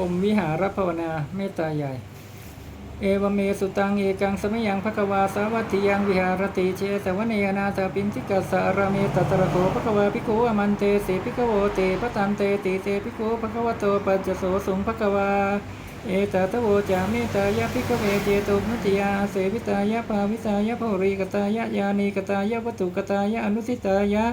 รหมวิหารภาวนาเมตตาใหญ่ เอวเมสุตังเอกังสมยังภควาสาวัตถิยังวิหารติเชตวเนยนาถาปินทิกัสสะรเมตตระโกภควาภิกขุอมันเตเสภิกขโวเตปะตันเตติเตภิกขุภควโตปัจจโสสุงภควาเอตตะโวจาเมตายะภิกขเวเจโตมุติยาเสวิตายะภาวิตายะภวรีกตายะยานีกตายะวัตถุกตายะอนุสิตายะ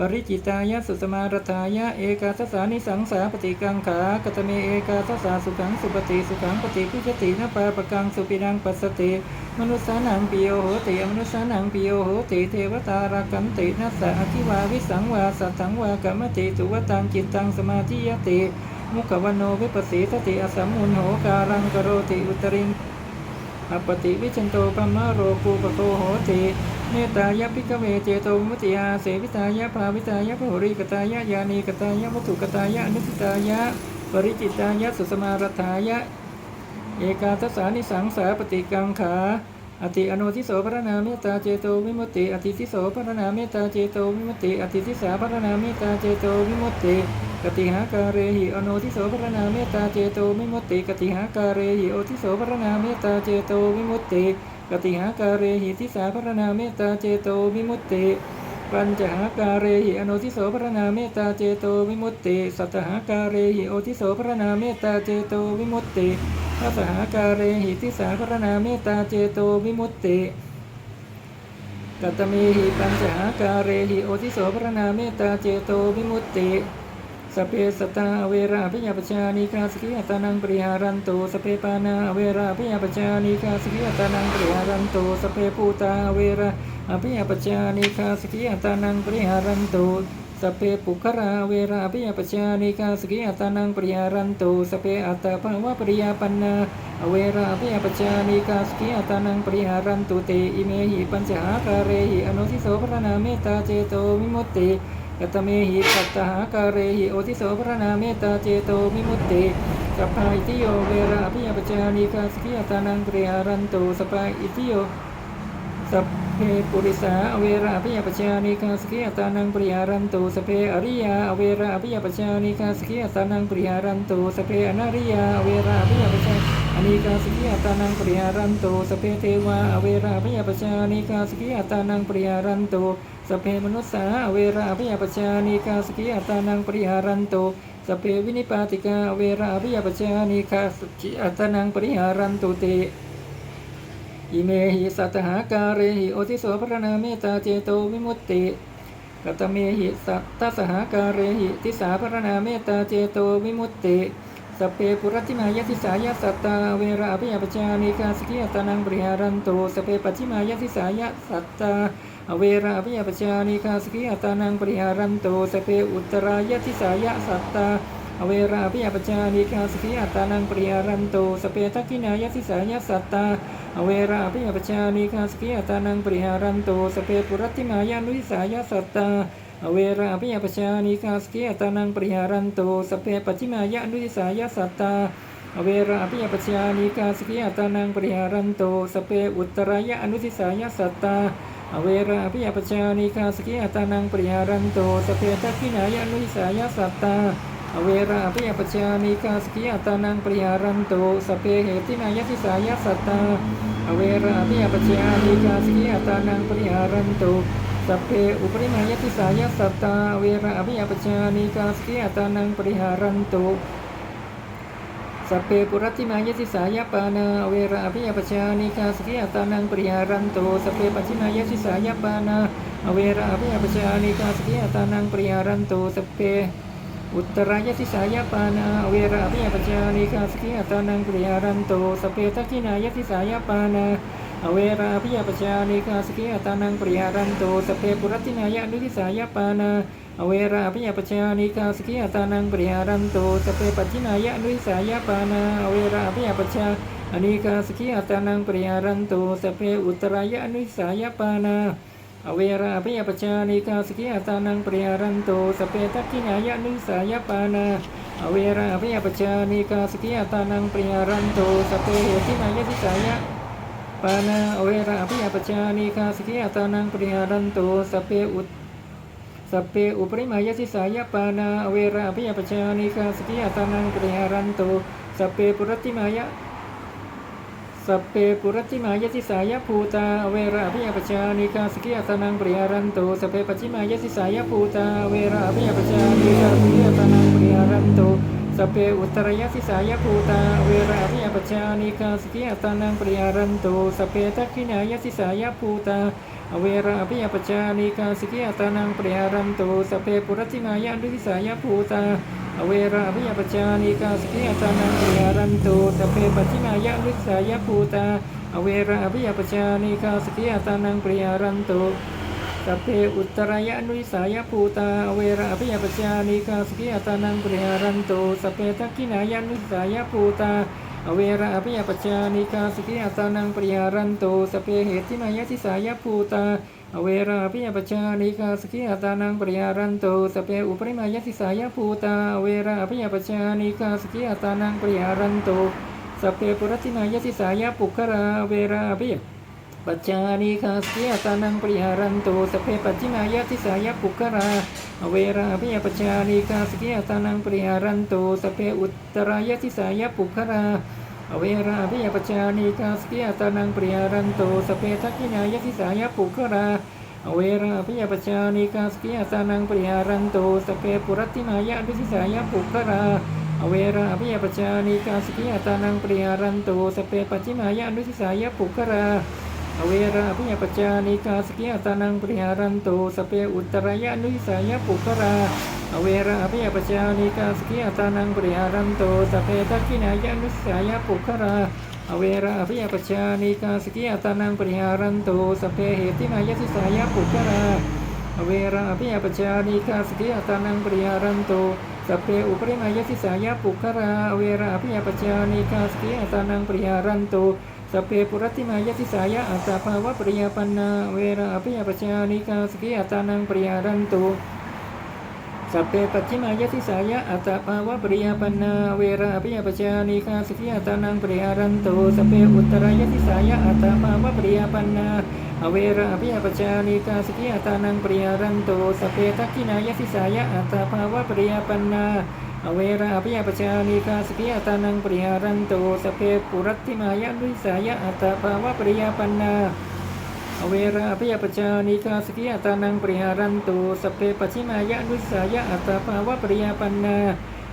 ปริจิตายะสุสมารถายะเอกาทสานิสังสาปฏิกังขากตเมเอกาทสาสุขังสุปฏิสุขังปฏิพุชตินปาปกังสุปินังปัสสติมนุสสานังปิโยโหติมนุสสานังปิโยโหติเทวตารากันตินัสสะอคิวาวิสังวาสัตถังวากรรมติสุวตังจิตตังสมาธิยติ มุขวันโนวิปัสสีสติอสัมมุนโหการังกโรติอุตริงอปติวิชันโตปัมมะโรกูปโกโหติ เมตตายะพิกเวเจโตมุติยาเสวิตายะภาวิตายะพหุริกตายะยานีกตายะวัตถุกตายะนุสิตายะปริจิตายะสุสมารถายะ เอกาทสานิสังสาปฏิกังขาอติอโนทิโสพระนาเมตตาเจโตวิมุตติอติทิโสพระนาเมตตาเจโตวิมุตติอติทิสาพระนาเมตตาเจโตวิมุตติกติหาการเรหิอโนทิโสพระนาเมตตาเจโตวิมุตติกติหาการเรหิโอทิโสพระนาเมตตาเจโตวิมุตติ กติหาการเรหิทิสาพระนาเมตตาเจโตวิมุตติปัญจหาการเรหิอโนทิโสพระนาเมตตาเจโตวิมุตติ สัตหาการเรหิโอทิโสพระนาเมตตาเจโตวิมุตติทัสสหาการเรหิทิสาพระนาเมตตาเจโตวิมุตติกัตตเมหิปัญจหาการเรหิโอทิโสพระนาเมตตาเจโตวิมุตติ สเพสตตาเวราพิยาปชานิคาสกิยตานังปริหารันตุสเพปานาเวราพิยาปชานิคาสกิยตานังปริหารันตุสเพปูตาเวราอภิยาปชานิคาสกิยตานังปริหารันตุสเพปุคราเวราอภิยาปชานิคาสกิยตานังปริหารันตุสเพอัตตภาวะปริยาปันนาเวราอภิยาปชานิคาสกิยตานังปริหารันตุเตอิเมหิปัญจหาการเรหิอนุทิโสพระนาเมตตาเจโตวิมุตติ กัตเมหิปัตตหาการเรหิโอทิโสพระนาเมตตาเจโตมิมุตติสัพพาอิติโยเวราพิยปจานิกาสกิยตานังเปรหารันตุสัพพาอิติโยสัพ เพปุริสาอเวราอภิยปจานิคาสกิยตานังปริหารันตุสเพอริยาอเวราอภิยปจานิคาสกิยตานังปริหารันตุสเพอนาริยาอเวราอภิยปจานิคาสกิยตานังปริหารันตุสเพเทวาอเวราอภิยปจานิคาสกิยตานังปริหารันตุสเพมนุสสาเวราภิยปชานิกาสกิยตานังปริหารันโตสเพวินิปาติกาเวราภิยปชานิกาสกิยตานังปริหารันตเต อิเมหิสัตหาการเรหิโอทิโสพระนาเมตตาเจโตวิมุตติกัตเมหิสัตตสหาการเรหิทิสาพระนาเมตตาเจโตวิมุตติสเพปุรติมายทิสายะสัตตาเวราภิยปชานิกาสกิยตานังปริหารันโตสเพปัจิมายทิสายะสัตตาเวราภิยปชานิคาสกิยตานังปริหารันโตสเปอุตรายทิสายะสัตตา อเวราภิยาปชานิคาสกิยตานังปริหารันโตสเปทักขินายทิสายะสัตตาอเวราภิยาปชานิคาสกิยตานังปริหารันโตสเปปุรัติมายานุทิสายะสัตตาอเวราภิยาปชานิคาสกิยตานังปริหารันโตสเปปัจฉิมายานุทิสายะสัตตาอเวราภิยาปชานิกาสกิยตานังปริหารันโตสเปอุตรายะอนุทิสายะสัตตาอเวราภิยาปชานิกาสกิยตานังปริหารันโตสเปทักขินายะอนุทิสายะสัตตา อเวราภิยปชานิกาสกิยตานังปริหารันโตสเปเหตินายทิสายสัตตาอเวราภิยปชานิกาสกิยตานังปริหารันโตสเพอุปริมายติสายสัตตาอเวราภิยปชานิกาสกิยตานังปริหารันโตสเพปุรติมายติสายปานาเวราอภิยปชานิคาสกิยตานังปริหารันโตสเพปัจฉิมายติสายปานาเวราอภิยปชานิคาสกิยตานังปริหารันโตสเพ อุตรายติสายปานาเวราอภิยปชานิคาสกิยตานังปริหารันโตสเพทักขินายติสายปานาอเวราอภิยปชานิคาสกิยตานังปริหารันโตสเพปุรตินายนิสายปานาอเวราภิยปชานิกาสกิยตานังปริหารันโตสเปปัจจินายะนุสายปานาอเวราภิยปชาอนิกาสกิยตานังปริหารันโตสเปอุตรายะนุสายปานา อเวราภิยปชานิกาสกิยตานังปริหารันโตสเปทักขินายะนุสายปานาอเวราภิยปชานิกาสกิยตานังปริหารันโตสเปหตินายะทิสายะปานาอเวราภิยปชานิคาสกิยตานังปริหารันโตสเปอุตสเพอุปริมายะสิสายปานาอเวราภิยปชานิคาสกิยตานังปริหารันโตสเพปุรติมายะ สัพเพปุรติมายติสายภูตาเวราอภิยปชานิกาสกิยตานังปริยารันโตสัพเพปัจจิมายติสายภูตาเวราอภิยปชานิกาสกิยตานังปริยารันโตสัพเพอุตรยติสายภูตาเวราอภิยปชานิกาสกิยตานังปริยารันโตสัพเพทักขินายติสายภูตาเวราอภิยปชานิกาสกิยตานังปริยารันโตสัพเพปุรติมายติสายภูตา อเวราอภิยปชานิกาสกิยตานังปริยารันโตสัพเพปติมายะวิสายภูตาอเวราอภิยปชานิกาสกิยตานังปริยารันโตสัพเพอุตรายะนุสายภูตาอเวราอภิยปชานิกาสกิยตานังปริยารันโตสัพเพทักขินายะนุสายภูตาอเวราอภิยปชานิกาสกิยตานังปริยารันโตสัพเพเหติมายะทิสายภูตา อเวราอภิยปชานิกาสกิยตานังปริยารันโตสเพอุปริมายติสายภูตาอเวราอภิยปชานิกาสกิยตานังปริยารันโตสัพเพปุรติมายติสายปุคราเวราอภิยปัจจานิคาสกิยตานังปริหารันโตสเพปัจจิมายติสายปุคราอเวราอภิยปัจจานิคาสกิยตานังปริหารันโตสเพอุตตรายติสายปุครา อเวราอภิยปชานิกาสกิยตานังปริยารันโตสเปทักขินายติสายปุกราอเวราอภิยปชานิกาสกิยตานังปริยารันโตสเปปุรตินายะดุสิสายปุกราอเวราอภิยปชานิกาสกิยตานังปริยารันโตสเปปัจจิมายะดุสิสายปุกรา อเวราอภิยปชานิกาสกิยตานังปริยารันโตสเปอุตรายะดุสายปุกราอเวราอภิยปชานิกาสกิยตานังปริหารันโตสเพทักินายานุสายปุคราอเวราอภิยปชานิกาสกิยตานังปริหารันโตสเพเหติมายติสายปุคราอเวราอภิยปชานิกาสกิยตานังปริหารันโตสเพอุปริมายติสายปุคราอเวราอภิยปชานิกาสกิยตานังปริหารันโต สเพปุรติมายติสายะอัตตาภาวะปริยปันนา เวราอภิยปชานิกาสกิยตานังปริหารันโตสัพเพปัจฉิมายติสายะอัตตภาวะปริยปันนา เวราอภิยปชานิคาสกิยตานังปริหารันโตสัพเพอุตรายติสายะอัตตภาวะปริยปันนา อเวราอภิยปชานิคาสกิยตานังปริหารันโตสัพเพทักขินายติสายะอัตตภาวะปริยปันนา อเวราอภิยปชานิคาสกิยตานังปริหารันโตสเพปุรัตติมายะนุสายะอัตตภาวะปริยาปันนาอเวราอภิยปชานิกาสกิยตานังปริหารันตุสเพปชิมายะนุสายะอัตตาภาวะปริยาปันนา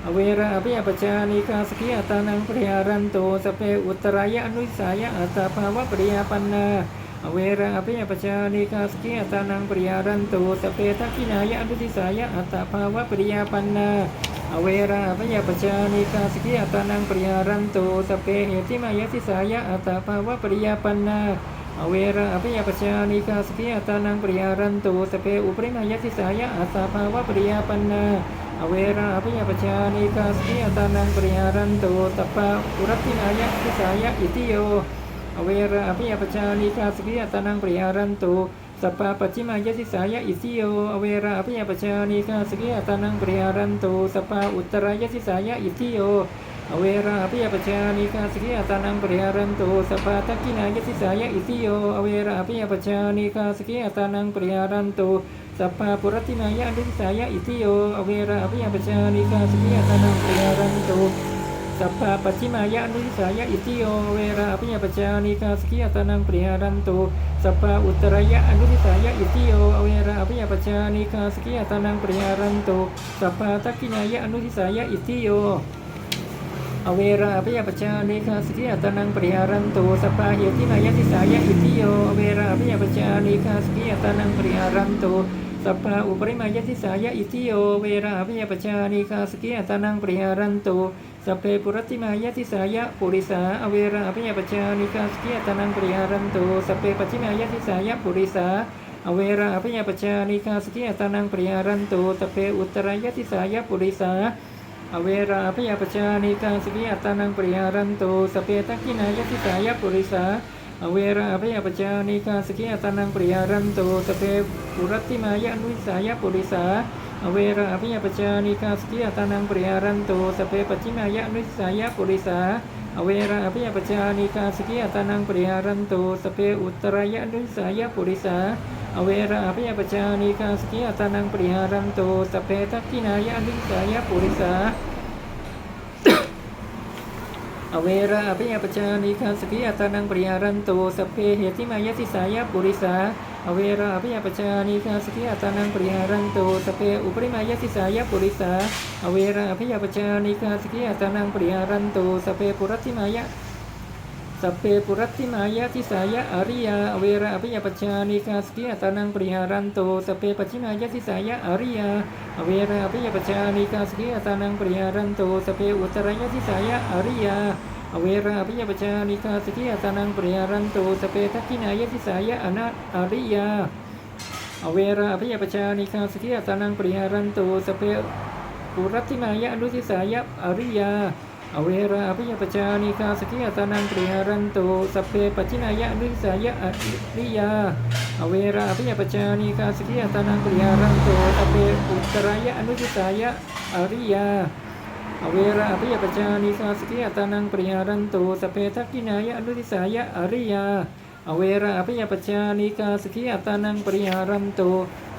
อเวราอภิยปชานิกาสกิยตานังปริหารันตุสเพอุตรายะนุสายะอัตตาภาวะปริยาปันนาอเวราอภิยปชานิกาสกิยตานังปริหารันตุสเพทักขินายะอนุติสายะอัตตาภาวะปริยาปันนา อเวราอภิยปชานิกาสกิยตานังปริหารันตุสเพเหติมายะติสายะอัตตาภาวะปริยาปันนาอเวราอภิยปชานิกาสกิยตานังปริยารันตุสเปอุปริมายติสายะอาสาภาวะปริยาปันนาอเวราอภิยปชานิกาสกิยตานังปริยารันตุตปะอุรัตินายะติสายะอิติโยอเวราอภิยปชานิกาสกิยตานังปริยารันตุ สัปปะปัจจิมายติสายะอิติโย อเวราอภิยปชานิกาสกิยตานังปริยารันตุสัปปะอุตรายติสายะอิติโย อเวราอภิยปชานิกาสกิยตานังปริหารันโตสัพพะทักกินายติสายะอิติโย อเวราอภิยปชานิกาสกิยตานังปริหารันโตสัพพะปุรติมายะดิสายะอิติโย อเวราอภิยปชานิกาสกิยตานังปริหารันโต สัพพะปัจฉิมายะนุสายะอิติโยเวราอภิยปชานิกาสกิยตานังปริหารันโตสัพพะอุตรยะอนุทิสายะอิติโยเวราอภิยปชานิกาสกิยตานังปริหารันโตสัพพะทักกินายะอนุทิสายะอิติโยอเวราอภิยปชานิคาสกิยตานังปริหารันโตสัพพาเหติมายติสายะอิติโยอเวราอภิยปชานิคาสกิยตานังปริหารันโต สัพพาอุปริมายติสายะอิติโยเวราอภิยปชานิคาสกิยตานังปริหารันโตสัพเพปุรติมายติสายะปุริสาอเวราอภิยปชานิคาสกิยตานังปริหารันโตสัพเพปัจฉิมายติสายะปุริสาอเวราอภิยปชานิคาสกิยตานังปริหารันโตสัพเพอุตรายติสายะปุริสาอเวราพยาปชานิกาสกิยตานังปริหารันโตสเปตักกินายติสายะปุริสา อเวราพยาปชานิกาสกิยตานังปริหารันโตสเปปุรัติมายะนุสายปุริสาอเวราพยาปชานิกาสกิยตานังปริหารันโตสเปปัจิมายะนุสายปุริสาอเวราพยาปชานิกาสกิยตานังปริหารันโตสเปอุตรายะนุสายปุริสาอเวราอภิยปชานิกาสกิยตานังปริหารันโตสเพทักขินายะนิสายะปุริสา อเวระอภิยปชานิคาสกิอัตานังปริยารันโตสเพเหติมายติสายปุริสาอเวระอภิยปชานิคาสกิอัตานังปริยารันโตสเพอุปริมายติสายปุริสาอเวระอภิยปชานิคาสกิอัตานังปริยารันโตสเพปุรัติมายะ สัพเพปุรัติมายะทิสายะอริยาอเวระอภิยปัจจานิกาสกิอตานังปริหารันโตสัพเพปัจฉิมายะทิสายะอริยาอเวระอภิยปัจจานิกาสกิอตานังปริหารันโตสัพเพอุตรายะทิสายะอริยาอเวระอภิยปัจจานิกาสกิอตานังปริหารันโตสัพเพทักขินายะทิสายะอนาอริยาอเวระอภิยปัจจานิกาสกิอตานังปริหารันโตสัพเพปุรัตติมายะอนุทิสายะอริยา อเวราอภิยปจานิกาสกิยตานังปริหารันโตสัพเพปัจินายะนิสายะอริยา อเวราอภิยปจานิกาสกิยตานังปริหารันโตสัพเพอุตรายะอนุทิสายะอริยา อเวราอภิยปจานิกาสกิยตานังปริหารันโตสัพเพทักกินายะอนุทิสายะอริยา อเวราอภิยปจานิกาสกิยตานังปริหารันโต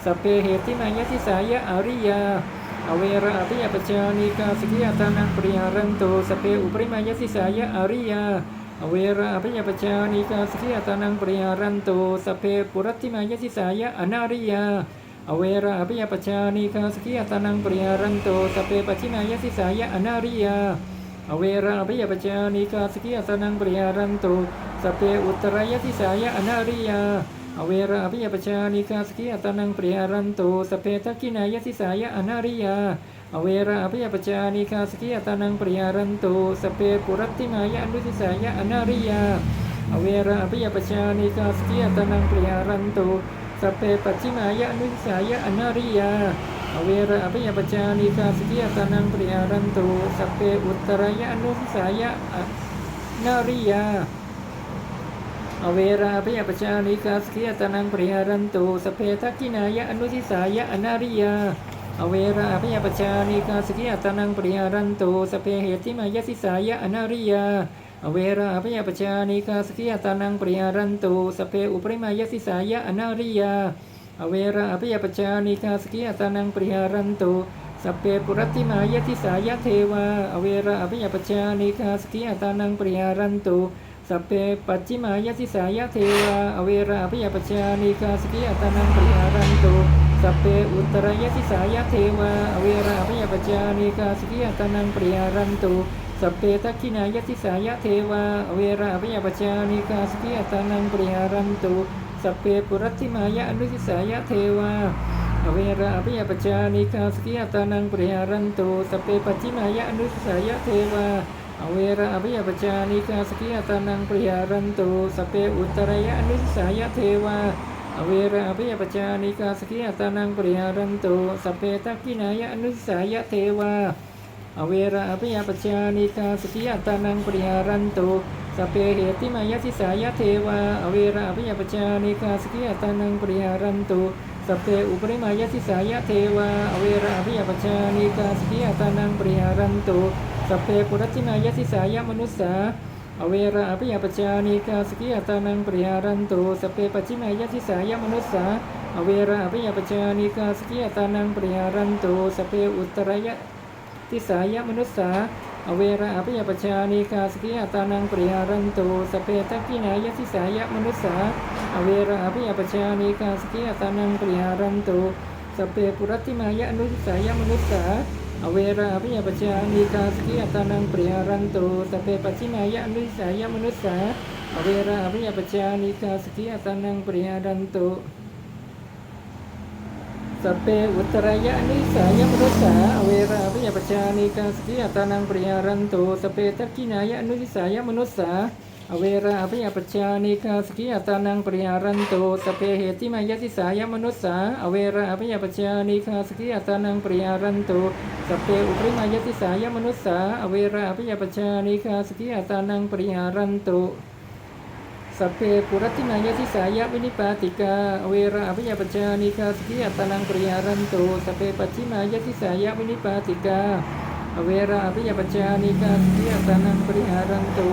สัพเพเหติมายะทิสายะอริยา อเวระอภิยปจานิกาสกิยตานังปริหารันโตสเพอุปริมายสิสายะอริยาอเวระอภิยปจานิกาสกิยตานังปริหารันโตสเพปุรัติมายสิสายะอนาริยาอเวระอภิยปจานิกาสกิยตานังปริหารันโตสเพปัจิมายสิสายะอนาริยาอเวระอภิยปจานิกาสกิยตานังปริหารันโตสเพอุตรายสิสายะอนาริยา อเวระอภิยปชานิกาสกิยตนังปริหารันโตสเพทักขินายสิสายะอนาริยาอเวระอภิยปชานิกาสกิยตนังปริหารันโตสเพปุรัตติมายะอนุทิสายะอนาริยาอเวระอภิยปชานิกาสกิยตนังปริหารันโตสเพปัจฉิมายะอนุทิสายะอนาริยาอเวระอภิยปชานิกาสกิยตานังปริหารันโตสเพอุตรายะอนุทิสายะอนาริยา อเวราพยาปชานิกาสกิยตานังปริหารันตุสเพทักกินายะอนุทิสายะอนาริยา อเวราพยาปชานิกาสกิยตานังปริหารันตุสเพเหติมายะสิสายะอนาริยา อเวราพยาปชานิกาสกิยตานังปริหารันตุสเพอุปริมายะสิสายะอนาริยา อเวราพยาปชานิกาสกิยตานังปริหารันตุสเพปุรัติมายติสายะเทวา อเวราพยาปชานิกาสกิยตานังปริหารันตุ สัพเพปัจจิมายสิสายะเทวาอเวราอภิยปชานิกาสกิยตนังปริหารันตุสัพเพอุตรายสิสายะเทวาอเวราอภิยปชานิกาสกิยตนังปริหารันตุสัพเพทักขินายสิสายะเทวาอเวราอภิยปชานิกาสกิยตนังปริหารันตุสัพเพปุรัติมายะอนุสิสายะเทวาอเวราอภิยปชานิกาสกิยตานังปริหารันตุสัพเพปัจจิมายะอนุสิสายะเทวา อเวระอภิยปจานิกาสกิยตานังปริหารันตุสเพอุตรายะอนุสายะเทวาอเวระอภิยปจานิกาสกิยตานังปริหารันตุสเพทักกินายะอนุสายะเทวาอเวระอภิยปจานิกาสกิยตานังปริหารันตุสเพเหติมายะสิสายะเทวาอเวระอภิยปจานิกาสกิยตานังปริหารันตุสเพอุปริมายสิสายะเทวาอเวระอภิยปจานิกาสกิยตานังปริหารันตุ สัพเพปุรัตติมายสิสายะมนุสสาอเวระอภิยาปจานิกาสกิยตานังปริหารันตุสัพเพปัจจิมายสิสายะมนุสสาอเวระอภิยาปจานิกาสกิยตานังปริหารันตุสัพเพอุตรายะทิสายมนุสสาอเวระอภิยาปชานิกาสกิยตานังปริหารันตุสพเพทักกินายทิสายมนุสสาอเวระอภิยาปชานิกาสกิยตานังปริหารันตุสพเพปุรัตติมายะอนุทิสายมนุสสา อเวระอภิยปชานิกาสกิยตานังปริหารันตุสเพปัจฉิมายะนุทิสายมนุสสาอเวระอภิยปชานิกาสกิยตานังปริหารันตุสเพอุตรายะนิสายมนุสสาอเวราภิยปชานิกาสกิยตานังปริหารันตุสเพทักกินายะนุทิสายมนุสสา อเวราภิยปชานิกาสกิยตานังปริหารันโตสเพเหติมายติสายมนุสสาอเวราภิยปชานิกาสกิยตานังปริหารันโตสเพอุปริมายติสายมนุสสาอเวราภิยปชานิกาสกิยตานังปริหารันโตสัพเพปุรัตินายทิสายะวินิปาติกาอเวระอภิยปจานิกาสกิยตานังปริยารันตุสัพเพปัจฉิมายทิสายะวินิปาติกาอเวระอภิยปจานิกาสกิยตานังปริหารันตุ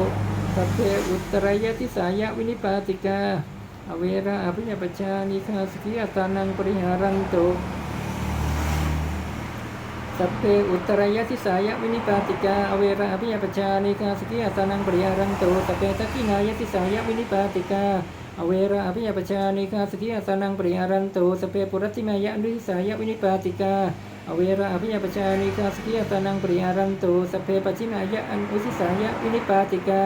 สัพเพอุตรายทิสายะวินิปาติกา อเวระอภิยปจานิกาสกิยตานังปริหารันตุสัพเพอุตรายทิสายะวินิปาติกา อเวระอภิยปชานิกาสกิยาสานังปริยารันโตสัพเพทักขินายะทิสายะวินิปาติกาอเวระอภิยปชานิกาสกิยาสานังปริยารันโตสัพเพปุรัติมายะอนุทิสายะวินิปาติกาอเวระอภิยปชานิกาสกิยาสานังปริยารันโตสัพเพปัจฉินายะอนุทิสายะวินิปาติกา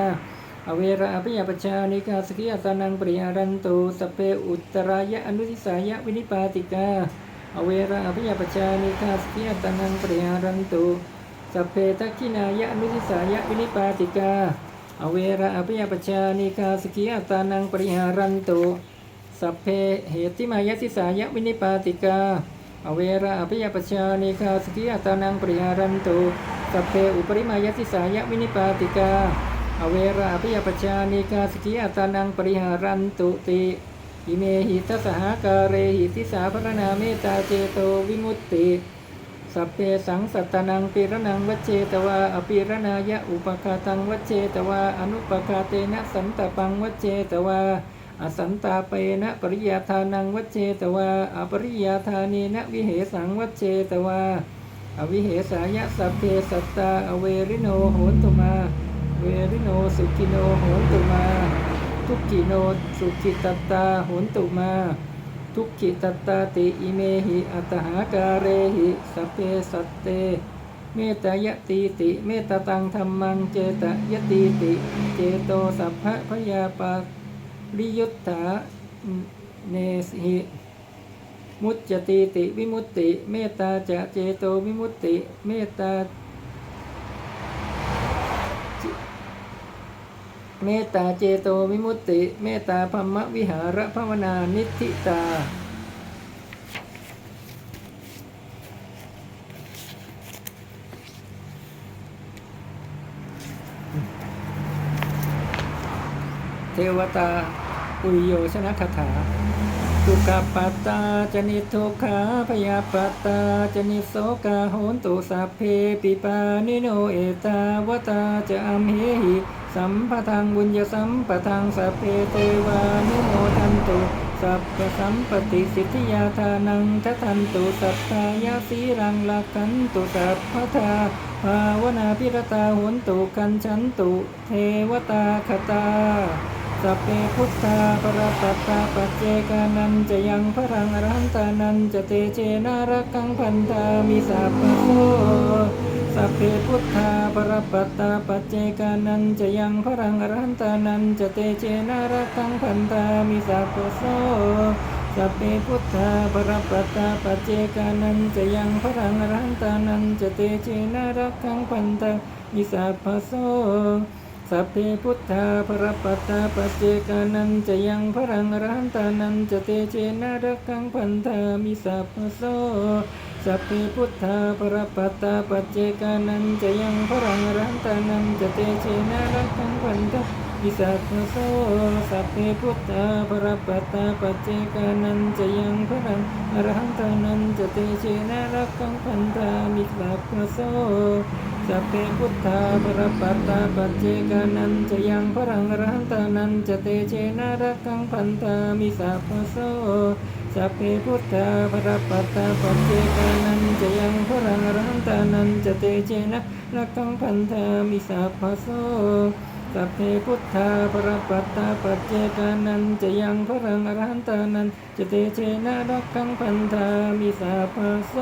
อเวระอภิยปชานิกาสกิยาสานังปริยารันโตสัพเพอุตรายะอนุทิสายะวินิปาติกาอเวระอภิยปชานิกาสกิยาสานังปริยารันโตสัพเพทักขินายะอนุทิสายะวินิปาติกาอเวระอภิยปชานิกาสกิยาสานังปริยารันโตสัพเพเหติมายะทิสายะวินิปาติกา อเวระอภิยปชานิกาสกิยาสานังปริยารันโตสัพเพอุปริมายะทิสายะวินิปาติกา อเวราอภิยปชานิกาสกิยาตานังปริหารันตุติอิเมหิตสหาการเรหิติสาพรณาเมตตาเจโตวิมุตติ สัพเพสังสัตตนังปิรนังวัเจตวาอปิรณายะอุปคาตังวัเจตวาอนุปคาเตนะสันตปังวัเจตวาอสันตาเปนะปริยาทานังวัเจตวาอปริยาทานีนะวิเหสังวัเจตวาอวิเหสายะสัพเพสัตตาอเวริโนโหนตุมา เวริโนสุกิโนโหนตุมา ทุกขิโนสุขิตตาโหนตุมา ทุกขิตตาติอิเมหิอัตหาการเรหิสพเพสัตเต เมตายตีติเมตตังธรรมังเจตยตีติ เจโตสัพพะพยาปาริยุตถาเนสหิมุจจติติวิมุตติ เมตตาจะเจโตวิมุตติ เมตตา เมตตาเจโตวิมุตติ เมตตาพัมมวิหารภาวนานิธิตา เทวตาปุยโยชนะคาถาทุกขปัตตาจนิทุกขาพยาปัตตาจนิโสกาโหนตุสัพเพปิปานิโนเอตาวตาจะอัมเหหิสัมปทังบุญญสัมปทังสัพเพเทวานุโมทันตุสัพพสัมปติสิทธิยาทานังทัทันตุสัทายาสีรังลักขันตุสัพพทาภาวนาพิรตาหุนตุกันฉันตุ เทวตาคตา สัพเพพุทธาปรปัตตาปัจเจกานันจะยังพรังอรันตานันจะเตเจนารักขังพันธามิสัพพโสสัพเพพุทธาปรปัตตาปัจเจกานันจะยังพรังอรันตานันจะเตเจนารักขังพันธามิสัพพโสสัพเพพุทธาปรปัตตาปัจเจกานันจะยังพรังอรันตานันจะเตเจนารักขังพันธามิสัพพโส สัพเพพุทธาพรปัตตาปัจเจกานันจะยังพรังรันตานันจะเตเจนะรักขังพันธามิสัพพโสสัพเพพุทธาพรปัตตาปัจเจกานันจะยังพรังรันตานันจะเตเจนะรักขังพันธามิสัพพโสสัพเพพุทธาพรปัตตาปัจเจกานันจะยังพรังรันตานันจะเตเจนะรักขังพันธามิสัพพโส สัพเพพุทธาปรปัตตาปัจเจกานันจะยังพรังรันตานันจะเตเจนะรักขังพันธามิสัพพโสสัพเพพุทธาปรปัตตาปัจเจกานันจะยังพรังรันตานันจะเตเจนะรักขังพันธามิสัพพโสสัพเพพุทธาปรปัตตาปัจเจกานันจะยังพรังรันตานันจะเตเจนะรักขังพันธามิสัพพโส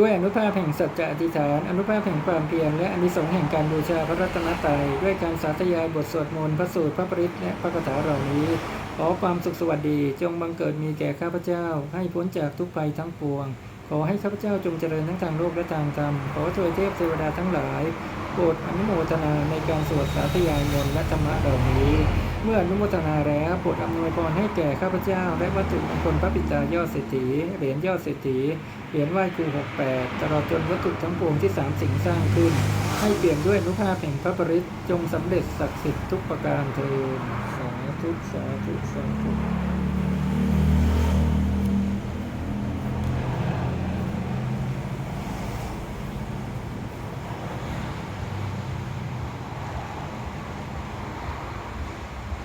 ด้วยอนุภาพแห่งสัจจะอธิษฐาน อนุภาพแห่งความเพียรและอานิสงส์แห่งการบูชาพระรัตนตรัยด้วยการสาธยายบทสวดมนต์พระสูตรพระปริตรและพระคาถาเหล่านี้ ขอความสุขสวัสดีจงบังเกิดมีแก่ข้าพเจ้า ให้พ้นจากทุกภัยทั้งปวง ขอให้ข้าพเจ้าจงเจริญทั้งทางโลกและทางธรรม ขอช่วยเทพเทวดาทั้งหลายโปรดอนุโมทนาในการสวดสาธยายมนต์และธรรมะเหล่านี้ เมื่ออนุโมทนาแล้วโปรดอำนวยพรให้แก่ข้าพเจ้า และวัตถุมงคลพระปิตายอดเศรษฐีเหรียญยอดเศรษฐีเหรียญไหว้ครูหกแปดตลอดจนวัตถุทั้งปวงที่สามสิ่งสร้างขึ้น ให้เปลี่ยนด้วยอนุภาพแห่งพระปริศจงสำเร็จศักดิ์สิทธิ์ทุกประการเทอญสาธุสาธุสาธุ